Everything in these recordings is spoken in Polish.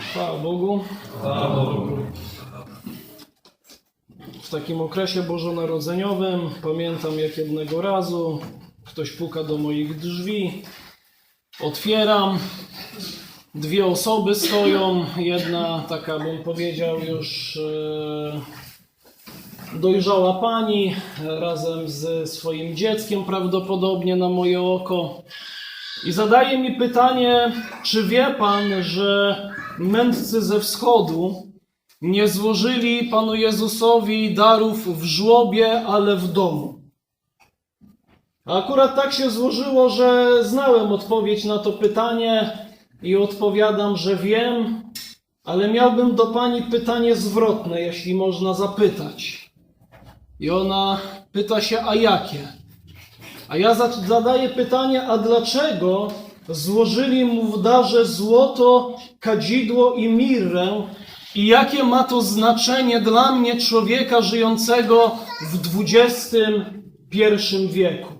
Chwała Bogu. W takim okresie bożonarodzeniowym pamiętam jak jednego razu ktoś puka do moich drzwi. Otwieram. Dwie osoby stoją. Jedna taka bym powiedział już e, dojrzała pani razem ze swoim dzieckiem prawdopodobnie na moje oko. I zadaje mi pytanie, czy wie pan, że mędrcy ze wschodu nie złożyli Panu Jezusowi darów w żłobie, ale w domu? Akurat tak się złożyło, że znałem odpowiedź na to pytanie i odpowiadam, że wiem, ale miałbym do pani pytanie zwrotne, jeśli można zapytać. I ona pyta się, a jakie? A ja za- zadaję pytanie, a dlaczego złożyli mu w darze złoto, kadzidło i mirrę? I jakie ma to znaczenie dla mnie, człowieka żyjącego w XXI wieku?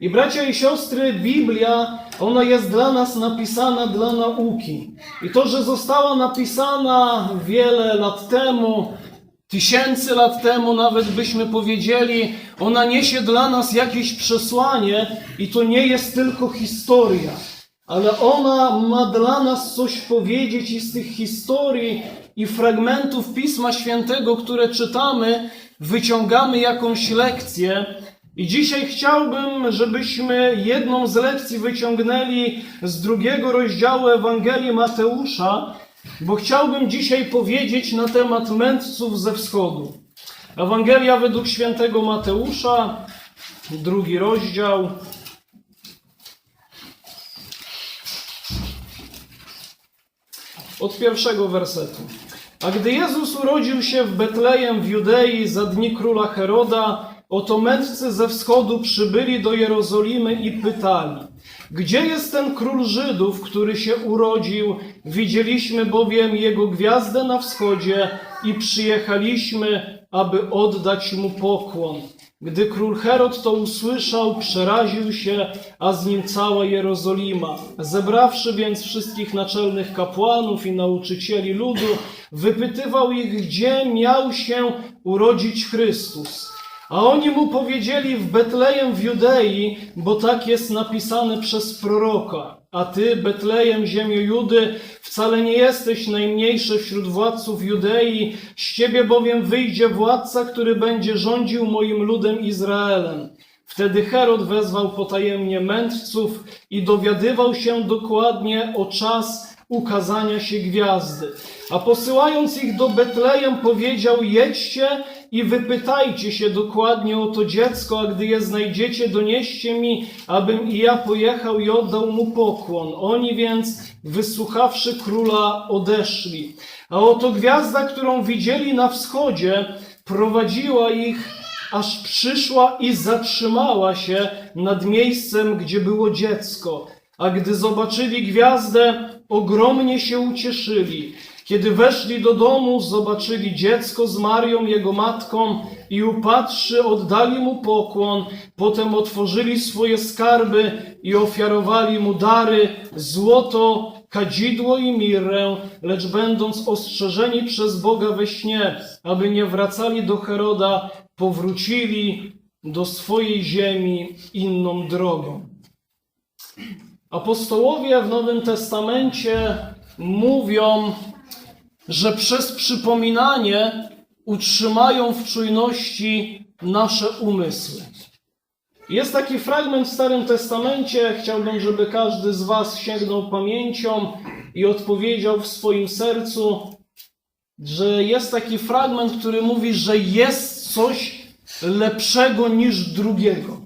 I bracia i siostry, Biblia, ona jest dla nas napisana dla nauki. I to, że została napisana wiele lat temu, tysięcy lat temu, nawet byśmy powiedzieli, ona niesie dla nas jakieś przesłanie i to nie jest tylko historia, ale ona ma dla nas coś powiedzieć i z tych historii i fragmentów Pisma Świętego, które czytamy, wyciągamy jakąś lekcję. I dzisiaj chciałbym, żebyśmy jedną z lekcji wyciągnęli z drugiego rozdziału Ewangelii Mateusza, bo chciałbym dzisiaj powiedzieć na temat mędrców ze wschodu. Ewangelia według świętego Mateusza, drugi rozdział. Od pierwszego wersetu. A gdy Jezus urodził się w Betlejem w Judei za dni króla Heroda, oto mędrcy ze wschodu przybyli do Jerozolimy i pytali: Gdzie jest ten król Żydów, który się urodził? Widzieliśmy bowiem jego gwiazdę na wschodzie i przyjechaliśmy, aby oddać mu pokłon. Gdy król Herod to usłyszał, przeraził się, a z nim cała Jerozolima. Zebrawszy więc wszystkich naczelnych kapłanów i nauczycieli ludu, wypytywał ich, gdzie miał się urodzić Chrystus. A oni mu powiedzieli w Betlejem w Judei, bo tak jest napisane przez proroka. A ty, Betlejem, ziemio Judy, wcale nie jesteś najmniejszy wśród władców Judei, z ciebie bowiem wyjdzie władca, który będzie rządził moim ludem Izraelem. Wtedy Herod wezwał potajemnie mędrców i dowiadywał się dokładnie o czas ukazania się gwiazdy. A posyłając ich do Betlejem, powiedział: Jedźcie i wypytajcie się dokładnie o to dziecko, a gdy je znajdziecie, donieście mi, abym i ja pojechał i oddał mu pokłon. Oni więc, wysłuchawszy króla, odeszli. A oto gwiazda, którą widzieli na wschodzie, prowadziła ich aż przyszła i zatrzymała się nad miejscem, gdzie było dziecko. A gdy zobaczyli gwiazdę, ogromnie się ucieszyli. Kiedy weszli do domu, zobaczyli dziecko z Marią, jego matką, i upatrzy, oddali mu pokłon. Potem otworzyli swoje skarby i ofiarowali mu dary, złoto, kadzidło i mirrę, lecz będąc ostrzeżeni przez Boga we śnie, aby nie wracali do Heroda, powrócili do swojej ziemi inną drogą. Apostołowie w Nowym Testamencie mówią, że przez przypominanie utrzymają w czujności nasze umysły. Jest taki fragment w Starym Testamencie, chciałbym, żeby każdy z Was sięgnął pamięcią i odpowiedział w swoim sercu, że jest taki fragment, który mówi, że jest coś lepszego niż drugiego.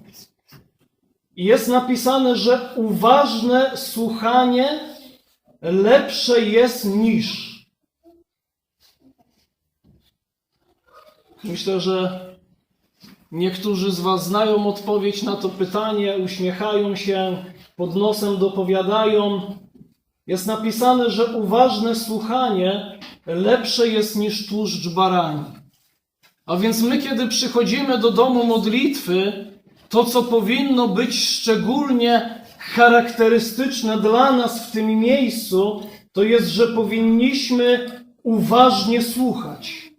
Jest napisane, że uważne słuchanie lepsze jest niż. Myślę, że niektórzy z Was znają odpowiedź na to pytanie, uśmiechają się, pod nosem dopowiadają. Jest napisane, że uważne słuchanie lepsze jest niż tłuszcz barani. A więc my, kiedy przychodzimy do domu modlitwy, to co powinno być szczególnie charakterystyczne dla nas w tym miejscu, to jest, że powinniśmy uważnie słuchać.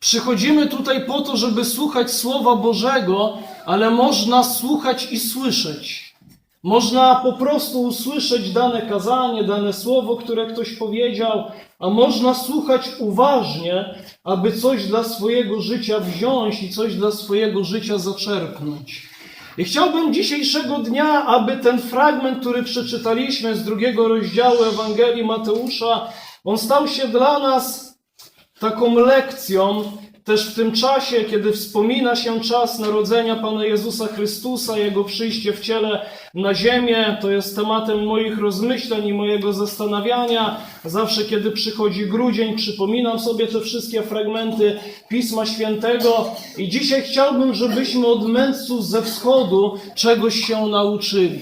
Przychodzimy tutaj po to, żeby słuchać Słowa Bożego, ale można słuchać i słyszeć. Można po prostu usłyszeć dane kazanie, dane słowo, które ktoś powiedział, a można słuchać uważnie, aby coś dla swojego życia wziąć i coś dla swojego życia zaczerpnąć. I chciałbym dzisiejszego dnia, aby ten fragment, który przeczytaliśmy z drugiego rozdziału Ewangelii Mateusza, on stał się dla nas taką lekcją też w tym czasie, kiedy wspomina się czas narodzenia Pana Jezusa Chrystusa, Jego przyjście w ciele na ziemię. To jest tematem moich rozmyśleń i mojego zastanawiania. Zawsze, kiedy przychodzi grudzień, przypominam sobie te wszystkie fragmenty Pisma Świętego i dzisiaj chciałbym, żebyśmy od mędrców ze wschodu czegoś się nauczyli.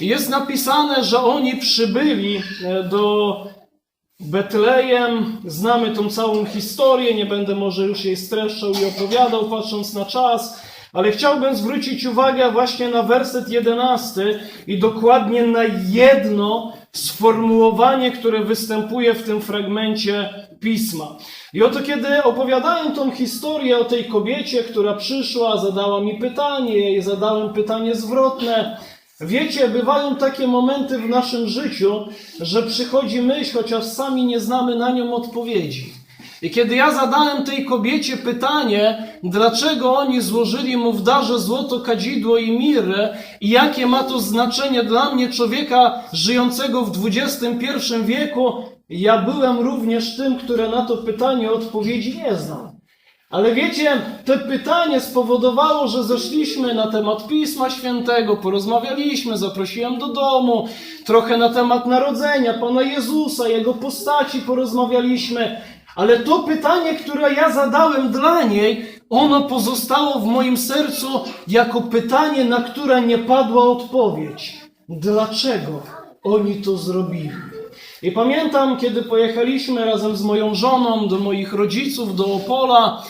Jest napisane, że oni przybyli e, do Betlejem, znamy tą całą historię, nie będę może już jej streszczał i opowiadał, patrząc na czas, ale chciałbym zwrócić uwagę właśnie na werset jedenasty i dokładnie na jedno sformułowanie, które występuje w tym fragmencie pisma. I oto kiedy opowiadałem tą historię o tej kobiecie, która przyszła, zadała mi pytanie, jej zadałem pytanie zwrotne, Wiecie, bywają takie momenty w naszym życiu, że przychodzi myśl, chociaż sami nie znamy na nią odpowiedzi. I kiedy ja zadałem tej kobiecie pytanie, dlaczego oni złożyli mu w darze złoto, kadzidło i mirę i jakie ma to znaczenie dla mnie, człowieka żyjącego w XXI wieku, ja byłem również tym, które na to pytanie odpowiedzi nie znam. Ale wiecie, to pytanie spowodowało, że zeszliśmy na temat Pisma Świętego, porozmawialiśmy, zaprosiłem do domu, trochę na temat narodzenia Pana Jezusa, Jego postaci porozmawialiśmy. Ale to pytanie, które ja zadałem dla niej, ono pozostało w moim sercu jako pytanie, na które nie padła odpowiedź. Dlaczego oni to zrobili? I pamiętam, kiedy pojechaliśmy razem z moją żoną do moich rodziców, do Opola,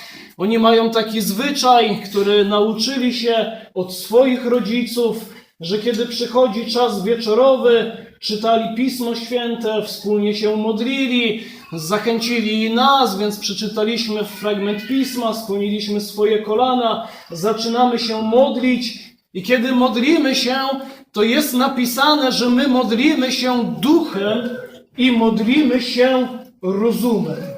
oni mają taki zwyczaj, który nauczyli się od swoich rodziców, że kiedy przychodzi czas wieczorowy, czytali Pismo Święte, wspólnie się modlili, zachęcili nas, więc przeczytaliśmy fragment Pisma, skłoniliśmy swoje kolana, zaczynamy się modlić i kiedy modlimy się, to jest napisane, że my modlimy się duchem i modlimy się rozumem.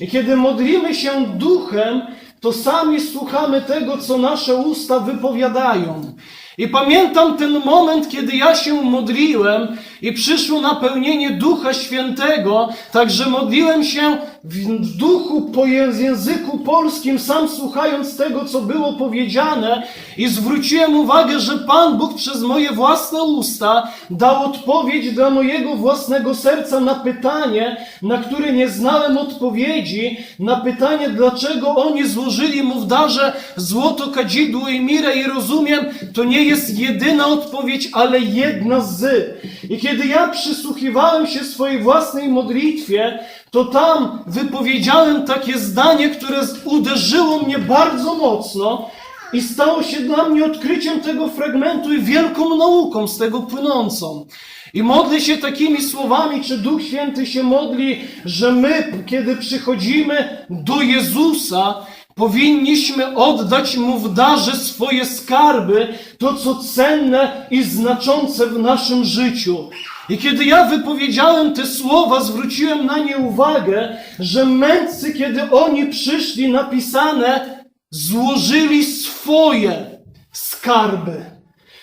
I kiedy modlimy się duchem, to sami słuchamy tego, co nasze usta wypowiadają. I pamiętam ten moment, kiedy ja się modliłem i przyszło napełnienie Ducha Świętego, także modliłem się w duchu po języku polskim, sam słuchając tego, co było powiedziane i zwróciłem uwagę, że Pan Bóg przez moje własne usta dał odpowiedź dla mojego własnego serca na pytanie, na które nie znałem odpowiedzi, na pytanie, dlaczego oni złożyli mu w darze złoto, kadzidło i mirę. I rozumiem, to nie jest jedyna odpowiedź, ale jedna z. I kiedy ja przysłuchiwałem się swojej własnej modlitwie, to tam wypowiedziałem takie zdanie, które uderzyło mnie bardzo mocno i stało się dla mnie odkryciem tego fragmentu i wielką nauką z tego płynącą. I modlę się takimi słowami, czy Duch Święty się modli, że my, kiedy przychodzimy do Jezusa, powinniśmy oddać Mu w darze swoje skarby, to co cenne i znaczące w naszym życiu. I kiedy ja wypowiedziałem te słowa, zwróciłem na nie uwagę, że mędrcy, kiedy oni przyszli, napisane, złożyli swoje skarby.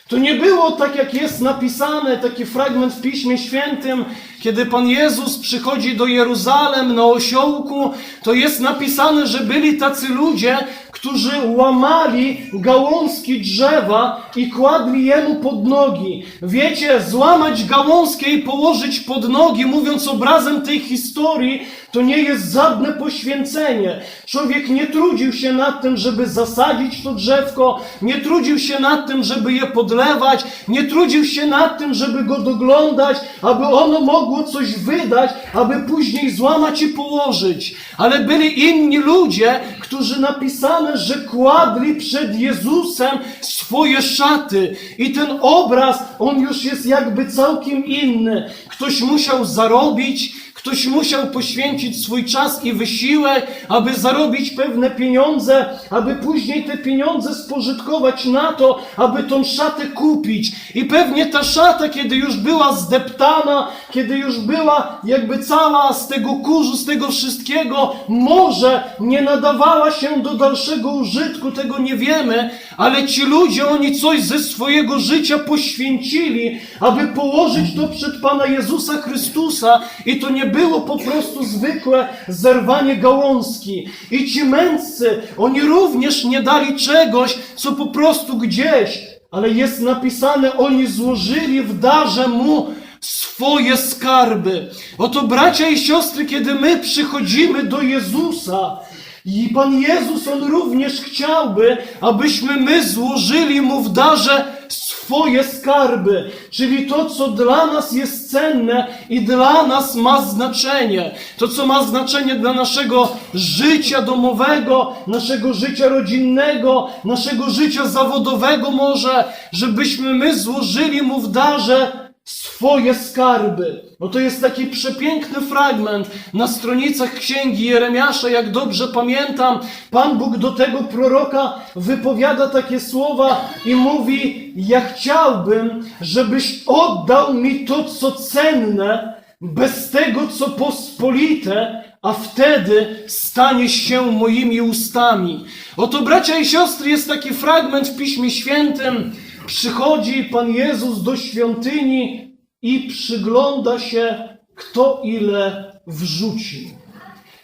To nie było tak, jak jest napisane, taki fragment w Piśmie Świętym, kiedy Pan Jezus przychodzi do Jeruzalem na osiołku, to jest napisane, że byli tacy ludzie, którzy łamali gałązki drzewa i kładli jemu pod nogi. Wiecie, złamać gałązkę i położyć pod nogi, mówiąc obrazem tej historii, to nie jest żadne poświęcenie. Człowiek nie trudził się nad tym, żeby zasadzić to drzewko, nie trudził się nad tym, żeby je podlewać, nie trudził się nad tym, żeby go doglądać, aby ono mogło coś wydać, aby później złamać i położyć. Ale byli inni ludzie, którzy napisane, że kładli przed Jezusem swoje szaty. I ten obraz, on już jest jakby całkiem inny. Ktoś musiał zarobić, Ktoś musiał poświęcić swój czas i wysiłek, aby zarobić pewne pieniądze, aby później te pieniądze spożytkować na to, aby tą szatę kupić. I pewnie ta szata, kiedy już była zdeptana, kiedy już była jakby cała z tego kurzu, z tego wszystkiego, może nie nadawała się do dalszego użytku, tego nie wiemy, ale ci ludzie, oni coś ze swojego życia poświęcili, aby położyć to przed Pana Jezusa Chrystusa i to nie było po prostu zwykłe zerwanie gałązki. I ci mędrcy, oni również nie dali czegoś, co po prostu gdzieś, ale jest napisane, oni złożyli w darze Mu swoje skarby. Oto bracia i siostry, kiedy my przychodzimy do Jezusa, i Pan Jezus, On również chciałby, abyśmy my złożyli Mu w darze swoje skarby, czyli to, co dla nas jest cenne i dla nas ma znaczenie. To, co ma znaczenie dla naszego życia domowego, naszego życia rodzinnego, naszego życia zawodowego może, żebyśmy my złożyli Mu w darze swoje skarby. No to jest taki przepiękny fragment na stronicach księgi Jeremiasza, jak dobrze pamiętam. Pan Bóg do tego proroka wypowiada takie słowa i mówi: Ja chciałbym, żebyś oddał mi to, co cenne, bez tego, co pospolite, a wtedy staniesz się moimi ustami. Oto, bracia i siostry, jest taki fragment w Piśmie Świętym. Przychodzi Pan Jezus do świątyni i przygląda się, kto ile wrzucił.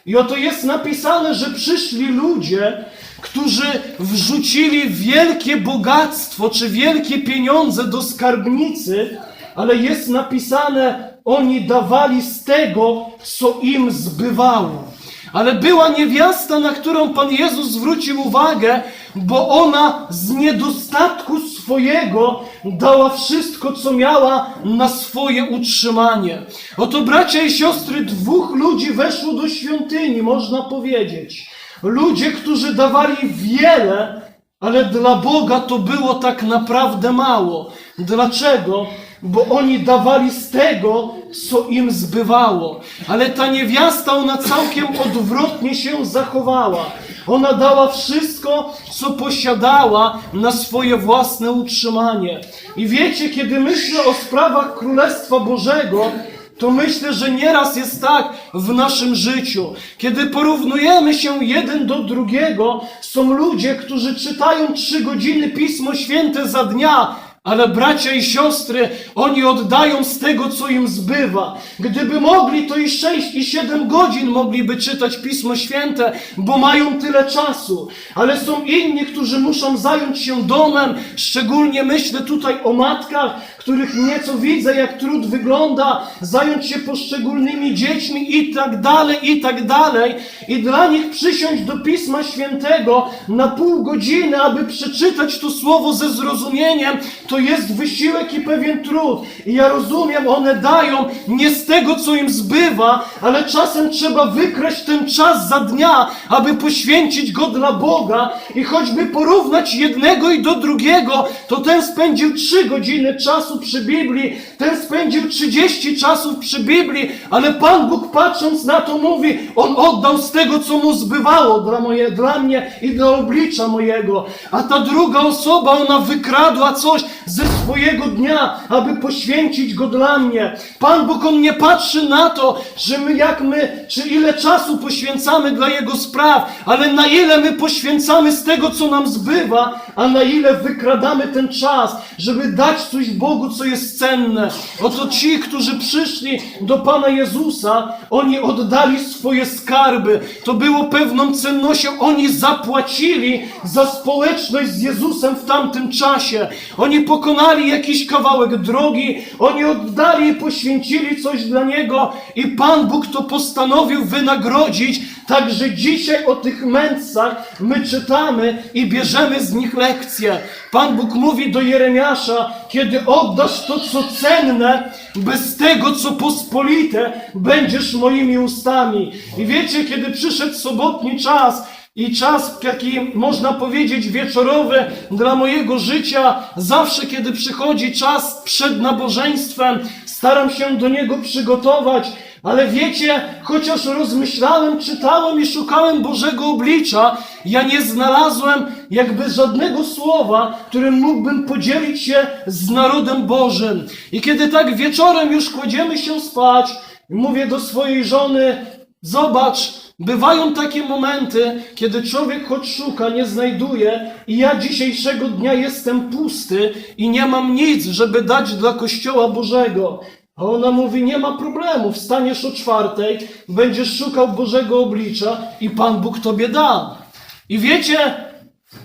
I oto jest napisane, że przyszli ludzie, którzy wrzucili wielkie bogactwo czy wielkie pieniądze do skarbnicy, ale jest napisane, oni dawali z tego, co im zbywało. Ale była niewiasta, na którą Pan Jezus zwrócił uwagę, bo ona z niedostatku swojego dała wszystko, co miała na swoje utrzymanie. Oto bracia i siostry, dwóch ludzi weszło do świątyni, można powiedzieć. Ludzie, którzy dawali wiele, ale dla Boga to było tak naprawdę mało. Dlaczego? Bo oni dawali z tego, co im zbywało. Ale ta niewiasta, ona całkiem odwrotnie się zachowała. Ona dała wszystko, co posiadała na swoje własne utrzymanie. I wiecie, kiedy myślę o sprawach Królestwa Bożego, to myślę, że nieraz jest tak w naszym życiu. Kiedy porównujemy się jeden do drugiego, są ludzie, którzy czytają trzy godziny Pismo Święte za dnia, ale bracia i siostry, oni oddają z tego, co im zbywa. Gdyby mogli, to i sześć i siedem godzin mogliby czytać Pismo Święte, bo mają tyle czasu. Ale są inni, którzy muszą zająć się domem, szczególnie myślę tutaj o matkach, których nieco widzę, jak trud wygląda, zająć się poszczególnymi dziećmi i tak dalej, i tak dalej. I dla nich przysiąść do Pisma Świętego na pół godziny, aby przeczytać to słowo ze zrozumieniem, to jest wysiłek i pewien trud. I ja rozumiem, one dają nie z tego, co im zbywa, ale czasem trzeba wykraść ten czas za dnia, aby poświęcić go dla Boga i choćby porównać jednego i do drugiego, to ten spędził trzy godziny czasu przy Biblii, ten spędził 30 czasów przy Biblii, ale Pan Bóg patrząc na to mówi, On oddał z tego, co mu zbywało dla, moje, dla mnie i dla oblicza mojego. A ta druga osoba, ona wykradła coś ze swojego dnia, aby poświęcić go dla mnie. Pan Bóg, On nie patrzy na to, że my jak my, czy ile czasu poświęcamy dla Jego spraw, ale na ile my poświęcamy z tego, co nam zbywa, a na ile wykradamy ten czas, żeby dać coś Bogu, co jest cenne. Oto ci, którzy przyszli do Pana Jezusa, oni oddali swoje skarby. To było pewną cennością. Oni zapłacili za społeczność z Jezusem w tamtym czasie. Oni pokonali jakiś kawałek drogi, oni oddali i poświęcili coś dla Niego i Pan Bóg to postanowił wynagrodzić. Także dzisiaj o tych mędrcach my czytamy i bierzemy z nich lekcje. Pan Bóg mówi do Jeremiasza, kiedy oddasz to, co cenne, bez tego, co pospolite, będziesz moimi ustami. I wiecie, kiedy przyszedł sobotni czas, i czas taki, można powiedzieć, wieczorowy dla mojego życia. Zawsze, kiedy przychodzi czas przed nabożeństwem, staram się do niego przygotować. Ale wiecie, chociaż rozmyślałem, czytałem i szukałem Bożego oblicza, ja nie znalazłem jakby żadnego słowa, którym mógłbym podzielić się z narodem Bożym. I kiedy tak wieczorem już kładziemy się spać, mówię do swojej żony, zobacz, bywają takie momenty, kiedy człowiek choć szuka, nie znajduje i ja dzisiejszego dnia jestem pusty i nie mam nic, żeby dać dla Kościoła Bożego. A ona mówi, nie ma problemu, wstaniesz o czwartej, będziesz szukał Bożego oblicza i Pan Bóg tobie da. I wiecie,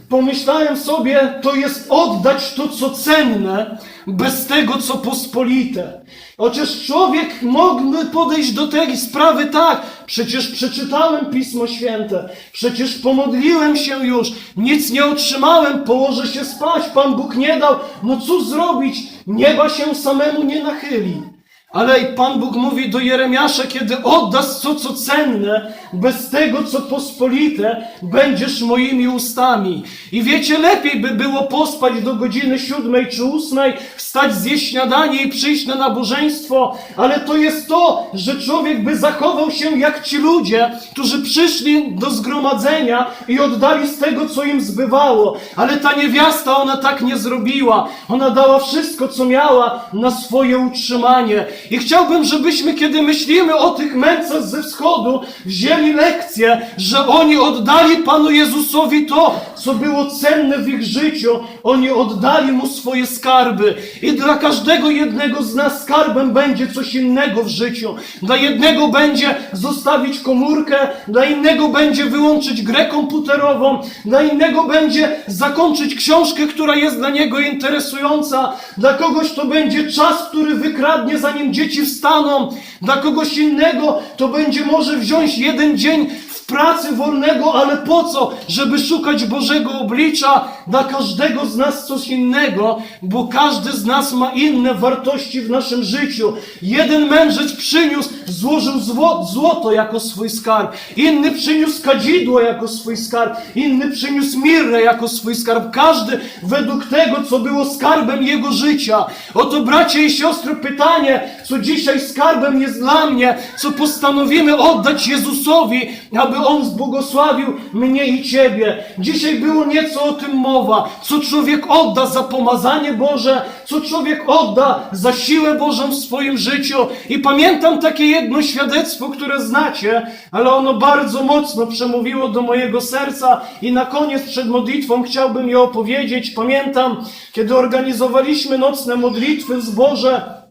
pomyślałem sobie, to jest oddać to, co cenne, bez tego, co pospolite. Chociaż człowiek mógłby podejść do tej sprawy tak, przecież przeczytałem Pismo Święte, przecież pomodliłem się już, nic nie otrzymałem, położę się spać, Pan Bóg nie dał, no cóż zrobić, nieba się samemu nie nachyli. Ale Pan Bóg mówi do Jeremiasza, kiedy oddasz to, co cenne, bez tego, co pospolite, będziesz moimi ustami. I wiecie, lepiej by było pospać do godziny siódmej czy ósmej, wstać, zjeść śniadanie i przyjść na nabożeństwo, ale to jest to, że człowiek by zachował się jak ci ludzie, którzy przyszli do zgromadzenia i oddali z tego, co im zbywało. Ale ta niewiasta, ona tak nie zrobiła. Ona dała wszystko, co miała na swoje utrzymanie. I chciałbym, żebyśmy, kiedy myślimy o tych mędrcach ze wschodu, wzięli lekcję, że oni oddali Panu Jezusowi to, co było cenne w ich życiu. Oni oddali Mu swoje skarby. I dla każdego jednego z nas skarbem będzie coś innego w życiu. Dla jednego będzie zostawić komórkę, dla innego będzie wyłączyć grę komputerową, dla innego będzie zakończyć książkę, która jest dla niego interesująca, dla kogoś to będzie czas, który wykradnie zanim dzieci wstaną, dla kogoś innego to będzie może wziąć jeden dzień pracy wolnego, ale po co? Żeby szukać Bożego oblicza. Dla każdego z nas coś innego, bo każdy z nas ma inne wartości w naszym życiu. Jeden mędrzec przyniósł, złożył zło, złoto jako swój skarb, inny przyniósł kadzidło jako swój skarb, inny przyniósł mirrę jako swój skarb. Każdy według tego, co było skarbem jego życia. Oto bracia i siostry, pytanie, co dzisiaj skarbem jest dla mnie, co postanowimy oddać Jezusowi, aby On zbłogosławił mnie i Ciebie. Dzisiaj było nieco o tym mowa, co człowiek odda za pomazanie Boże, co człowiek odda za siłę Bożą w swoim życiu. I pamiętam takie jedno świadectwo, które znacie, ale ono bardzo mocno przemówiło do mojego serca i na koniec przed modlitwą chciałbym je opowiedzieć. Pamiętam, kiedy organizowaliśmy nocne modlitwy w zborze,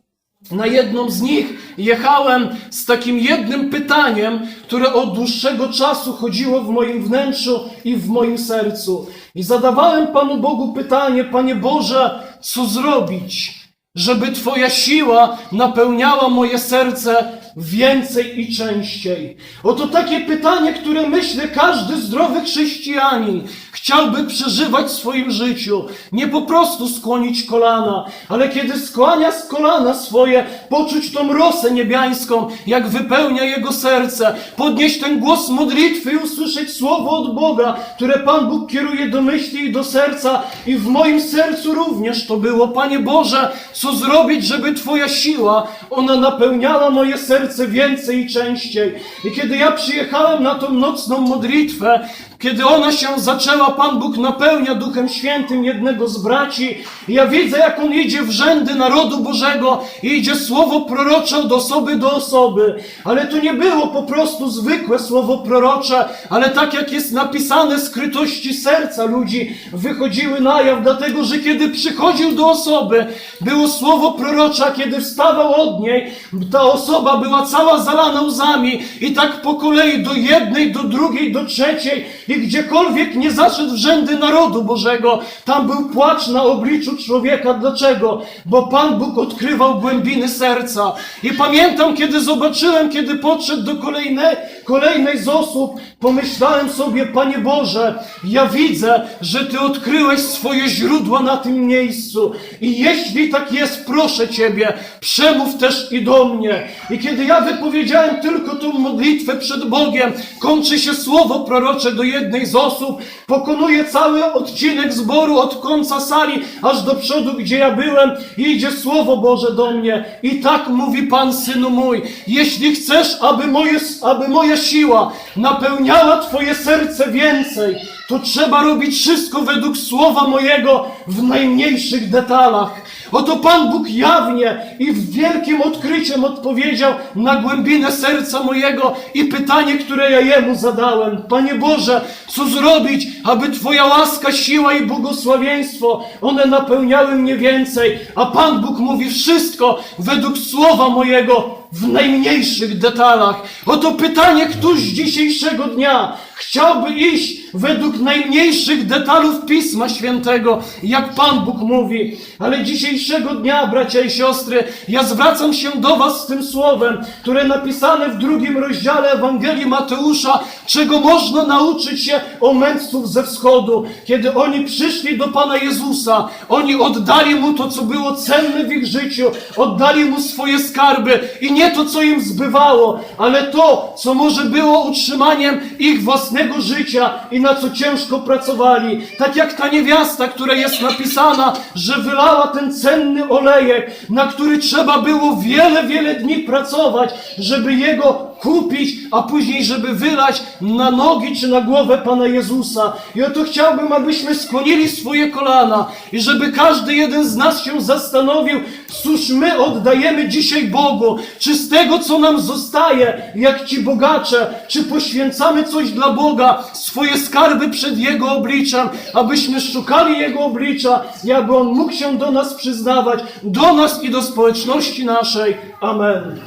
na jedną z nich jechałem z takim jednym pytaniem, które od dłuższego czasu chodziło w moim wnętrzu i w moim sercu. I zadawałem Panu Bogu pytanie, Panie Boże, co zrobić, żeby Twoja siła napełniała moje serce więcej i częściej? Oto takie pytanie, które myślę każdy zdrowy chrześcijanin chciałby przeżywać w swoim życiu. Nie po prostu skłonić kolana, ale kiedy skłania z kolana swoje, poczuć tą rosę niebiańską, jak wypełnia jego serce, podnieść ten głos modlitwy i usłyszeć słowo od Boga, które Pan Bóg kieruje do myśli i do serca. I w moim sercu również to było. Panie Boże, co zrobić, żeby Twoja siła, ona napełniała moje serce więcej i częściej. I kiedy ja przyjechałem na tą nocną modlitwę, kiedy ona się zaczęła, Pan Bóg napełnia Duchem Świętym jednego z braci. Ja widzę, jak on idzie w rzędy narodu Bożego i idzie słowo prorocze od osoby do osoby. Ale to nie było po prostu zwykłe słowo prorocze, ale tak jak jest napisane, skrytości serca ludzi wychodziły na jaw, dlatego że kiedy przychodził do osoby, było słowo prorocze, a kiedy wstawał od niej, ta osoba była cała zalana łzami i tak po kolei do jednej, do drugiej, do trzeciej i gdziekolwiek nie zaszedł w rzędy narodu Bożego, tam był płacz na obliczu człowieka. Dlaczego? Bo Pan Bóg odkrywał głębiny serca. I pamiętam, kiedy zobaczyłem, kiedy podszedł do kolejnej, kolejnej z osób, pomyślałem sobie, Panie Boże, ja widzę, że Ty odkryłeś swoje źródła na tym miejscu. I jeśli tak jest, proszę Ciebie, przemów też i do mnie. I kiedy ja wypowiedziałem tylko tą modlitwę przed Bogiem, kończy się słowo prorocze do jednej z osób, pokonuje cały odcinek zboru od końca sali aż do przodu, gdzie ja byłem i idzie Słowo Boże do mnie. I tak mówi Pan, Synu mój, jeśli chcesz, aby, moje, aby moja siła napełniała Twoje serce więcej, to trzeba robić wszystko według słowa mojego w najmniejszych detalach. Oto Pan Bóg jawnie i w wielkim odkryciem odpowiedział na głębinę serca mojego i pytanie, które ja Jemu zadałem. Panie Boże, co zrobić, aby Twoja łaska, siła i błogosławieństwo, one napełniały mnie więcej. A Pan Bóg mówi wszystko według słowa mojego w najmniejszych detalach. Oto pytanie, któż dzisiejszego dnia chciałby iść według najmniejszych detalów Pisma Świętego, jak Pan Bóg mówi. Ale dzisiejszego dnia, bracia i siostry, ja zwracam się do Was z tym słowem, które napisane w drugim rozdziale Ewangelii Mateusza, czego można nauczyć się o mędrców ze wschodu. Kiedy oni przyszli do Pana Jezusa, oni oddali Mu to, co było cenne w ich życiu, oddali Mu swoje skarby i nie to, co im zbywało, ale to, co może było utrzymaniem ich własnego życia i na co ciężko pracowali. Tak jak ta niewiasta, która jest napisana, że wylała ten cenny olejek, na który trzeba było wiele, wiele dni pracować, żeby jego kupić, a później, żeby wylać na nogi czy na głowę Pana Jezusa. I oto chciałbym, abyśmy skłonili swoje kolana i żeby każdy jeden z nas się zastanowił, cóż my oddajemy dzisiaj Bogu, czy z tego, co nam zostaje, jak ci bogacze, czy poświęcamy coś dla Boga, swoje skarby przed Jego obliczem, abyśmy szukali Jego oblicza i aby On mógł się do nas przyznawać, do nas i do społeczności naszej. Amen.